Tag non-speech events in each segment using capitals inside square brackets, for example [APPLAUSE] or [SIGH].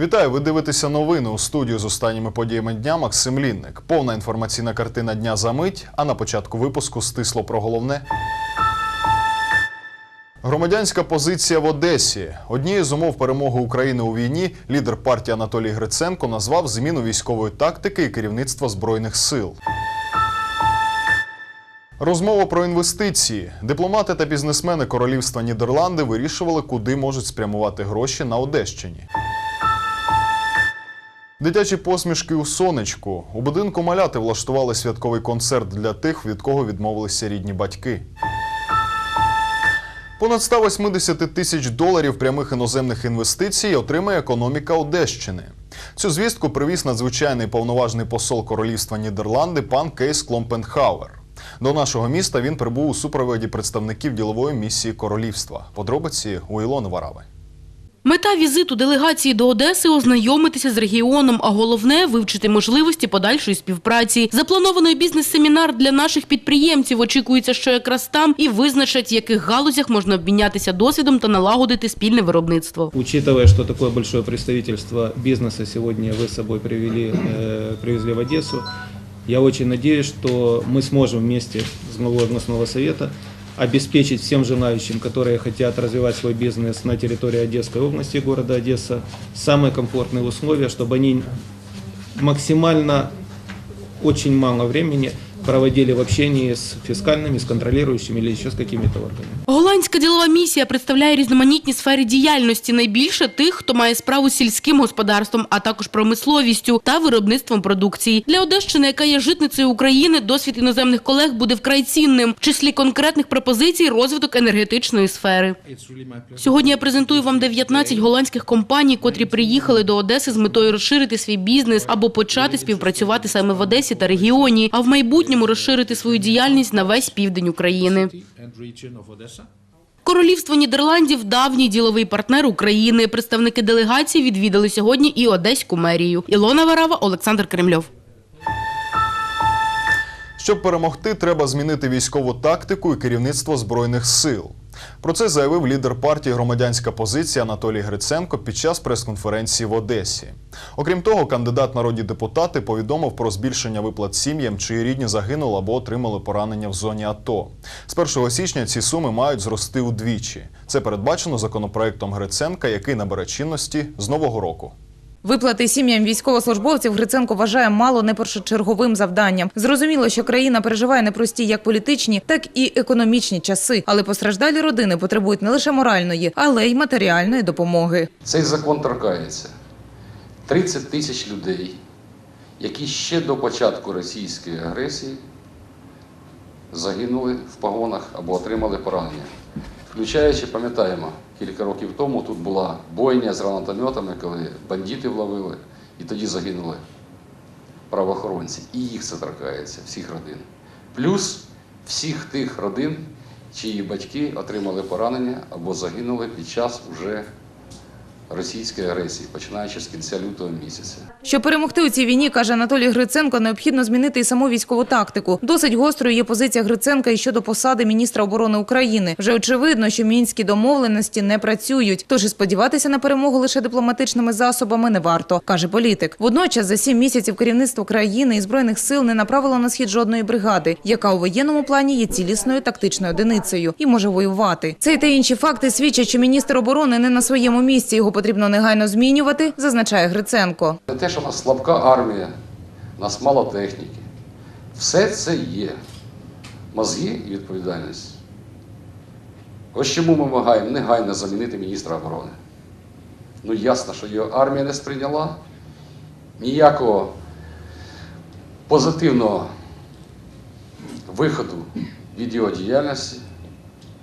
Вітаю! Ви дивитеся новини у студію з останніми подіями дня. Максим Лінник. Повна інформаційна картина дня за мить. А на початку випуску стисло про головне. Громадянська позиція в Одесі. Однією з умов перемоги України у війні лідер партії Анатолій Гриценко назвав зміну військової тактики і керівництва збройних сил. Розмова про інвестиції. Дипломати та бізнесмени королівства Нідерланди вирішували, куди можуть спрямувати гроші на Одещині. Дитячі посмішки у сонечку. У будинку маляти влаштували святковий концерт для тих, від кого відмовилися рідні батьки. Понад 180 тисяч доларів прямих іноземних інвестицій отримає економіка Одещини. Цю звістку привіз надзвичайний повноважний посол королівства Нідерланди пан Кейс Кломпенхауер. До нашого міста він прибув у супроводі представників ділової місії королівства. Подробиці у Ілони Варави. Мета візиту делегації до Одеси ознайомитися з регіоном, а головне вивчити можливості подальшої співпраці. Запланований бізнес-семінар для наших підприємців очікується, що якраз там і визначать, в яких галузях можна обмінятися досвідом та налагодити спільне виробництво. Учитывая, что такое большое представительство бизнеса сегодня вы с собой привели, э, привезли в Одессу, я очень надеюсь, что мы сможем вместе с главой областного совета обеспечить всем желающим, которые хотят развивать свой бизнес на территории Одесской области, города Одесса, самые комфортные условия, чтобы они максимально очень мало времени проводили в общении с фискальными, с контролирующими или еще с какими-то органами. Голландська ділова місія представляє різноманітні сфери діяльності, найбільше тих, хто має справу з сільським господарством, а також промисловістю та виробництвом продукції. Для Одещини, яка є житницею України, досвід іноземних колег буде вкрай цінним. В числі конкретних пропозицій розвиток енергетичної сфери. Сьогодні я презентую вам 19 голландських компаній, котрі приїхали до Одеси з метою розширити свій бізнес або почати співпрацювати саме в Одесі та регіоні, а в майбутньому розширити свою діяльність на весь південь України. Королівство Нідерландів – давній діловий партнер України. Представники делегації відвідали сьогодні і Одеську мерію. Ілона Варава, Олександр Кремльов. Щоб перемогти, треба змінити військову тактику і керівництво збройних сил. Про це заявив лідер партії Громадянська позиція Анатолій Гриценко під час прес-конференції в Одесі. Окрім того, кандидат народні депутати повідомив про збільшення виплат сім'ям, чиї рідні загинули або отримали поранення в зоні АТО. З 1 січня ці суми мають зрости удвічі. Це передбачено законопроектом Гриценка, який набере чинності з нового року. Виплати сім'ям військовослужбовців Гриценко вважає мало не першочерговим завданням. Зрозуміло, що країна переживає непрості як політичні, так і економічні часи. Але постраждалі родини потребують не лише моральної, але й матеріальної допомоги. Цей закон торкається 30 тисяч людей, які ще до початку російської агресії загинули в погонах або отримали поранення. Включаючи, пам'ятаємо, кілька років тому тут була бойня з гранатометами, коли бандити вловили, і тоді загинули правоохоронці. І їх це торкається, всіх родин. Плюс всіх тих родин, чиї батьки отримали поранення або загинули під час уже російської агресії, починаючи з кінця лютого місяця. Щоб перемогти у цій війні, каже Анатолій Гриценко, необхідно змінити і саму військову тактику. Досить гострою є позиція Гриценка і щодо посади міністра оборони України. Вже очевидно, що мінські домовленості не працюють. Тож і сподіватися на перемогу лише дипломатичними засобами не варто, каже політик. Водночас за сім місяців керівництво країни і збройних сил не направило на схід жодної бригади, яка у воєнному плані є цілісною тактичною одиницею і може воювати. Цей та інші факти свідчать, що міністр оборони не на своєму місці. Його потрібно негайно змінювати, зазначає Гриценко. Не те, що у нас слабка армія, у нас мало техніки. Все це є. Мозги і відповідальність. Ось чому ми вимагаємо негайно замінити міністра оборони. Ну ясно, що його армія не сприйняла. Ніякого позитивного виходу від його діяльності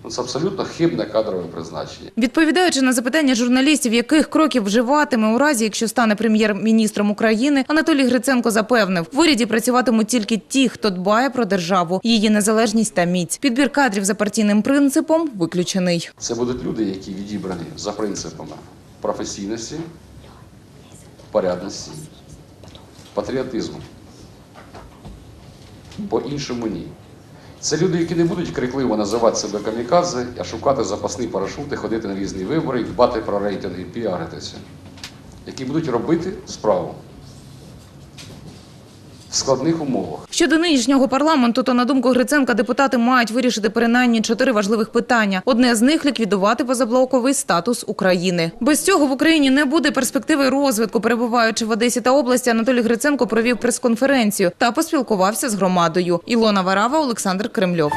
Це абсолютно хибне кадрове призначення. Відповідаючи на запитання журналістів, яких кроків вживатиме у разі, якщо стане прем'єр-міністром України, Анатолій Гриценко запевнив, в уряді працюватимуть тільки ті, хто дбає про державу, її незалежність та міць. Підбір кадрів за партійним принципом виключений. Це будуть люди, які відібрані за принципами професійності, порядності, патріотизму. По-іншому ні. Це люди, які не будуть крикливо називати себе камікадзе, а шукати запасні парашути, ходити на різні вибори, дбати про рейтинги, піаритися. Які будуть робити справу складних умовах. Щодо нинішнього парламенту, то на думку Гриценка, депутати мають вирішити принаймні чотири важливих питання. Одне з них ліквідувати позаблоковий статус України. Без цього в Україні не буде перспективи розвитку. Перебуваючи в Одесі та області, Анатолій Гриценко провів прес-конференцію та поспілкувався з громадою. Ілона Варава, Олександр Кремльов.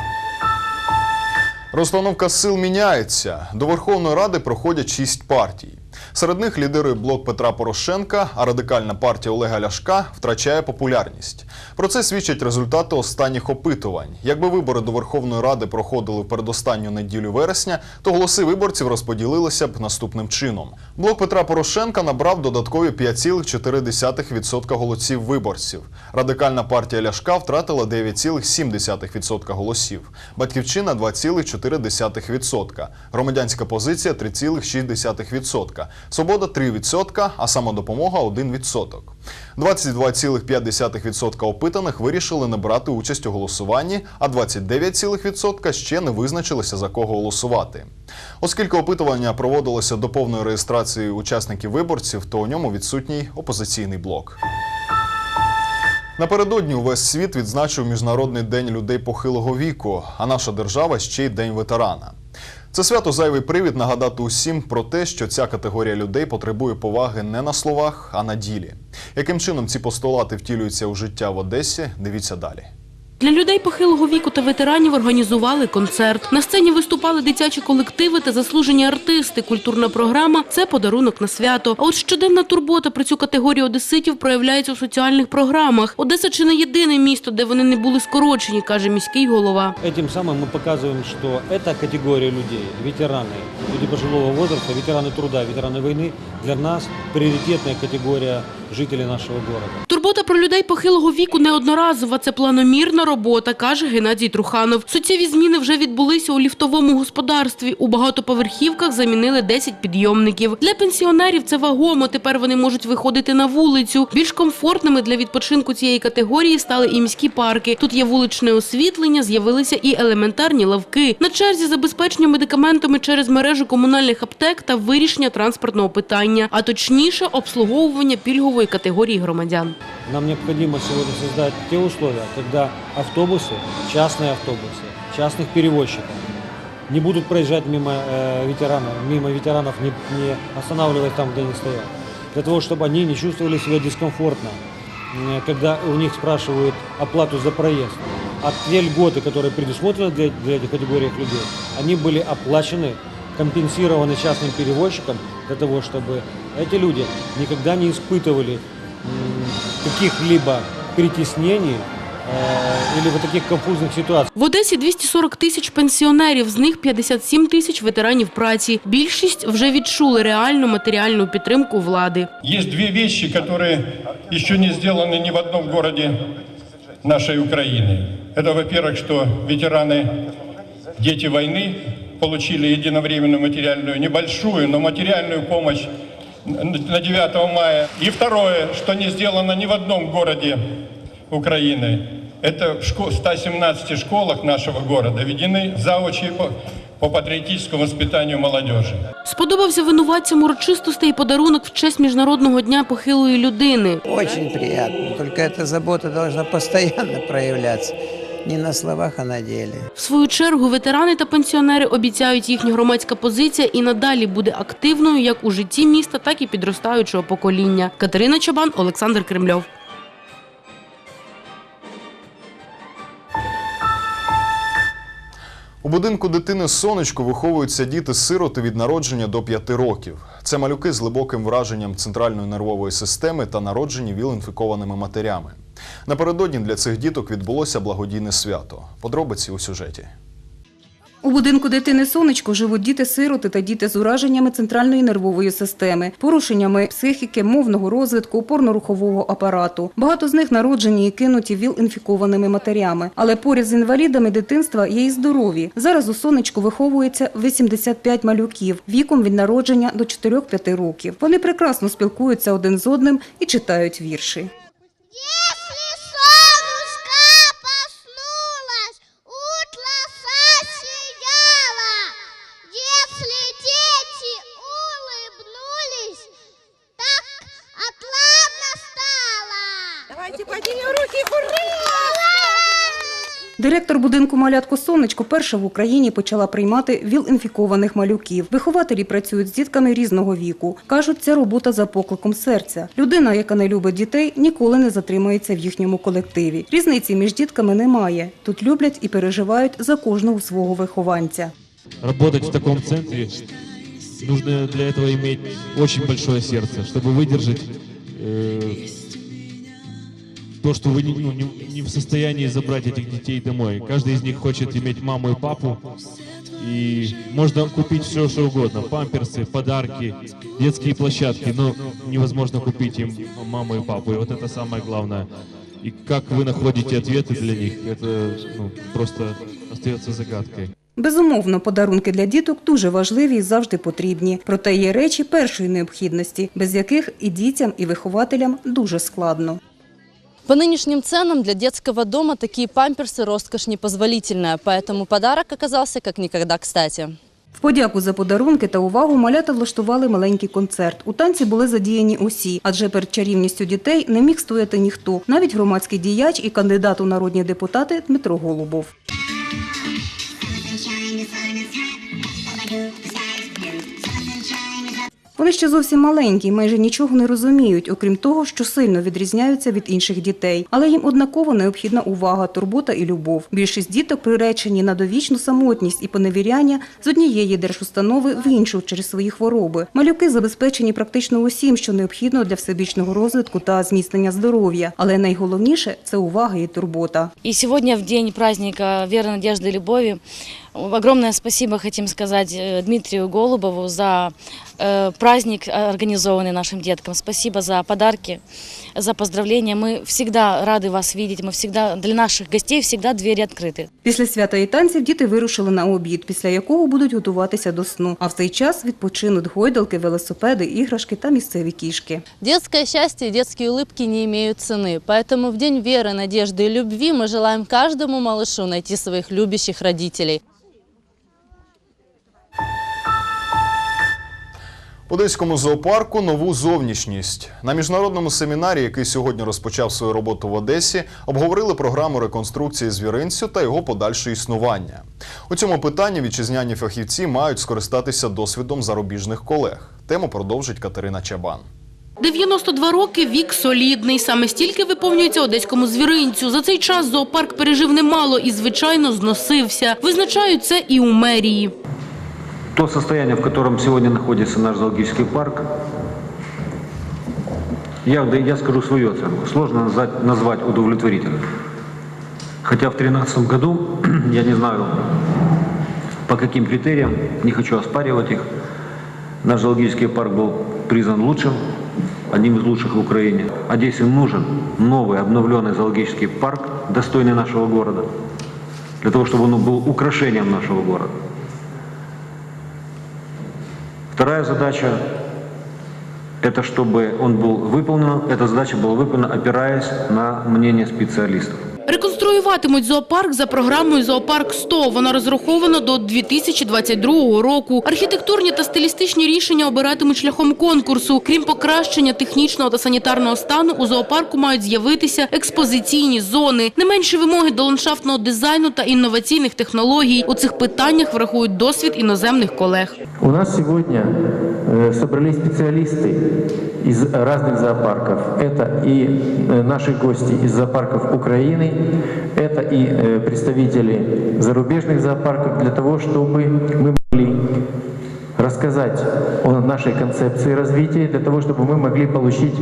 Розстановка сил міняється. До Верховної Ради проходять шість партій. Серед них лідери блок Петра Порошенка, а радикальна партія Олега Ляшка втрачає популярність. Про це свідчать результати останніх опитувань. Якби вибори до Верховної Ради проходили в передостанню неділю вересня, то голоси виборців розподілилися б наступним чином. Блок Петра Порошенка набрав додаткові 5,4% голосів виборців. Радикальна партія Ляшка втратила 9,7% голосів. Батьківщина 2,4%. Громадянська позиція 3,6%. Свобода 3%, а самодопомога 1%. 22,5% опитаних вирішили не брати участь у голосуванні, а 29,% ще не визначилися за кого голосувати. Оскільки опитування проводилося до повної реєстрації учасників виборців, то у ньому відсутній опозиційний блок. Напередодні увесь світ відзначив Міжнародний день людей похилого віку, а наша держава ще й День ветерана. Це свято зайвий привід нагадати усім про те, що ця категорія людей потребує поваги не на словах, а на ділі. Яким чином ці постулати втілюються у життя в Одесі, дивіться далі. Для людей похилого віку та ветеранів організували концерт. На сцені виступали дитячі колективи та заслужені артисти. Культурна програма це подарунок на свято. А от щоденна турбота про цю категорію одеситів проявляється у соціальних програмах. Одеса чи не єдине місто, де вони не були скорочені, каже міський голова. Этим самым мы показываем, что эта категория людей, ветераны, люди пожилого возраста, ветераны труда, ветераны войны, для нас приоритетная категория жителей нашего города. Турбота про людей похилого віку не одноразова, це планомірна робота, каже Геннадій Труханов. Суттєві зміни вже відбулися у ліфтовому господарстві. У багатоповерхівках замінили 10 підйомників. Для пенсіонерів це вагомо. Тепер вони можуть виходити на вулицю. Більш комфортними для відпочинку цієї категорії стали і міські парки. Тут є вуличне освітлення, з'явилися і елементарні лавки. На черзі забезпечення медикаментами через мережу комунальних аптек та вирішення транспортного питання, а точніше обслуговування пільгової категорії громадян. Нам необходимо сегодня создать те условия, когда автобусы, частные автобусы, частных перевозчиков не будут проезжать мимо э, ветеранов, мимо ветеранов, не, не останавливаясь там, где они стоят. Для того, чтобы они не чувствовали себя дискомфортно, э, когда у них спрашивают оплату за проезд. А те льготы, которые предусмотрены для, для этих категорий людей, они были оплачены, компенсированы частным перевозчикам для того, чтобы эти люди никогда не испытывали м, каких-либо притеснений э, или вот таких конфузных ситуаций. В Одесі 240 тисяч пенсіонерів, з них 57 тисяч ветеранів праці. Більшість вже відчули реальну матеріальну підтримку влади. Есть две вещи, которые еще не сделаны ни в одном городе нашей Украины. Это, во-первых, что ветераны, дети войны получили единовременную материальную, небольшую, но материальную помощь на 9 мая. И второе, что не сделано ни в одном городе Украины. Это в шко- 117 школах нашего города введены заучи по, по патриотическому воспитанию молодежи. Сподобався винуватцям урочистостей і подарунок в честь Міжнародного дня похилої людини. Очень приятно. Только эта забота должна постоянно проявляться. Не на словах, а на деле. В свою чергу ветерани та пенсіонери обіцяють, їхня громадська позиція і надалі буде активною як у житті міста, так і підростаючого покоління. Катерина Чабан, Олександр Кремльов. Будинку дитини сонечко виховуються діти-сироти від народження до 5 років. Це малюки з глибоким враженням центральної нервової системи та народжені віл-інфікованими матерями. Напередодні для цих діток відбулося благодійне свято. Подробиці у сюжеті. У будинку дитини сонечко живуть діти-сироти та діти з ураженнями центральної нервової системи, порушеннями психіки, мовного розвитку, опорно-рухового апарату. Багато з них народжені і кинуті ВІЛ-інфікованими матерями. Але поряд з інвалідами дитинства є і здорові. Зараз у сонечку виховується 85 малюків віком від народження до 4-5 років. Вони прекрасно спілкуються один з одним і читають вірші. Директор будинку «Малятко Сонечко» перша в Україні почала приймати ВІЛ-інфікованих малюків. Вихователі працюють з дітками різного віку. Кажуть, ця робота за покликом серця. Людина, яка не любить дітей, ніколи не затримається в їхньому колективі. Різниці між дітками немає. Тут люблять і переживають за кожного свого вихованця. Работать в таком центре нужно для этого иметь очень большое сердце, чтобы выдержать э, то, что вы не, ну, не- не в состоянии забрать этих детей домой. Каждый из них хочет иметь маму и папу. И можно купить все, что угодно. Памперсы, подарки, детские площадки, но невозможно купить им маму и папу. И вот это самое главное. И как вы находите ответы для них, это ну, просто остается загадкой. Безумовно, подарунки для діток дуже важливі і завжди потрібні. Проте є речі першої необхідності, без яких і дітям, і вихователям дуже складно. По нынешним ценам для детского дома такие памперсы роскошь непозволительная, поэтому подарок оказался как никогда кстати. В подяку за подарунки та увагу малята влаштували маленький концерт. У танці були задіяні усі, адже перед чарівністю дітей не міг стояти ніхто, навіть громадський діяч і кандидат у народні депутати Дмитро Голубов. Вони ще зовсім маленькі, і майже нічого не розуміють, окрім того, що сильно відрізняються від інших дітей. Але їм однаково необхідна увага, турбота і любов. Більшість діток приречені на довічну самотність і поневіряння з однієї держустанови в іншу через свої хвороби. Малюки забезпечені практично усім, що необхідно для всебічного розвитку та зміцнення здоров'я. Але найголовніше це увага і турбота. И сегодня в день праздника веры, надежды и любови огромное спасибо хотим сказать э, Дмитрию Голубову за э, праздник, организованный нашим деткам. Спасибо за подарки, за поздравления. Мы всегда рады вас видеть, мы всегда для наших гостей всегда двери открыты. Після свята і танців діти вирушили на обід, після якого будуть готуватися до сну. А в цей час відпочинуть гойдалки, велосипеди, іграшки та місцеві кішки. Детское счастье и детские улыбки не имеют цены, поэтому в День веры, надежды и любви мы желаем каждому малышу найти своих любящих родителей. Одеському зоопарку нову зовнішність. На міжнародному семінарі, який сьогодні розпочав свою роботу в Одесі, обговорили програму реконструкції звіринцю та його подальше існування. У цьому питанні вітчизняні фахівці мають скористатися досвідом зарубіжних колег. Тему продовжить Катерина Чабан. 92 роки вік солідний. Саме стільки виповнюється одеському звіринцю. За цей час зоопарк пережив немало і, звичайно, зносився. Визначають це і у мерії. То состояние, в котором сегодня находится наш зоологический парк, я, да я скажу свою оценку, сложно назвать, назвать удовлетворительным. Хотя в 2013 году, [CLEARS THROAT] я не знаю по каким критериям, не хочу оспаривать их, наш зоологический парк был признан лучшим, одним из лучших в Украине. Одессе нужен новый обновленный зоологический парк, достойный нашего города, для того, чтобы он был украшением нашего города. Вторая задача – это чтобы он был выполнен, эта задача была выполнена, опираясь на мнение специалистов. Реконструюватимуть зоопарк за програмою «Зоопарк 100». Вона розрахована до 2022 року. Архітектурні та стилістичні рішення обиратимуть шляхом конкурсу. Крім покращення технічного та санітарного стану, у зоопарку мають з'явитися експозиційні зони. Не менші вимоги до ландшафтного дизайну та інноваційних технологій. У цих питаннях врахують досвід іноземних колег. У нас сегодня э, собрались специалисты из разных зоопарков. Это и э, наши гости из зоопарков Украины, Это и э, представители зарубежных зоопарков для того, чтобы мы могли рассказать о нашей концепции развития, для того, чтобы мы могли получить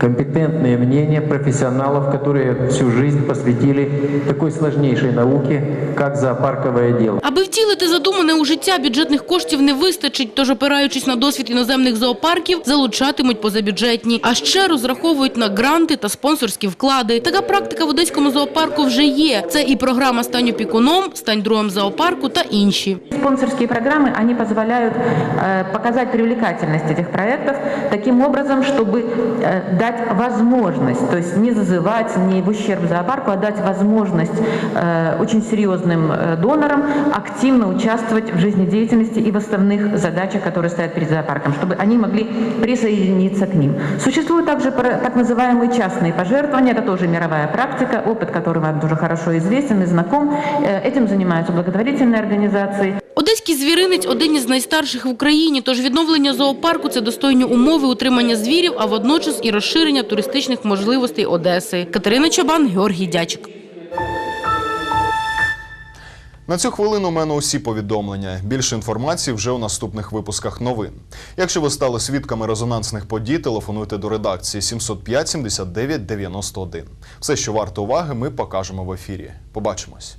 компетентные мнения профессионалов, которые всю жизнь посвятили такой сложнейшей науке, как зоопарковое дело. Аби втілити задумане у життя, бюджетних коштів не вистачить, тож опираючись на досвід іноземних зоопарків, залучатимуть позабюджетні. А ще розраховують на гранти та спонсорські вклади. Така практика в Одеському зоопарку вже є. Це і програма «Стань опікуном», «Стань другом зоопарку» та інші. Спонсорские программы, они позволяют э, показать привлекательность этих проектов таким образом, чтобы э, е, дать возможность, то есть не зазывать, не в ущерб зоопарку, а дать возможность э, очень серьезным э, донорам активно участвовать в жизнедеятельности и в основных задачах, которые стоят перед зоопарком, чтобы они могли присоединиться к ним. Существуют также так называемые частные пожертвования, это тоже мировая практика, опыт который вам тоже хорошо известен и знаком. Э, Этим занимаются благотворительные организации. Одеський звіринець – один із найстарших в Україні, тож відновлення зоопарку – це достойні умови утримання звірів, а водночас і розширення туристичних можливостей Одеси. Катерина Чабан, Георгій Дячик. На цю хвилину у мене усі повідомлення. Більше інформації вже у наступних випусках новин. Якщо ви стали свідками резонансних подій, телефонуйте до редакції 705 79 91. Все, що варто уваги, ми покажемо в ефірі. Побачимось.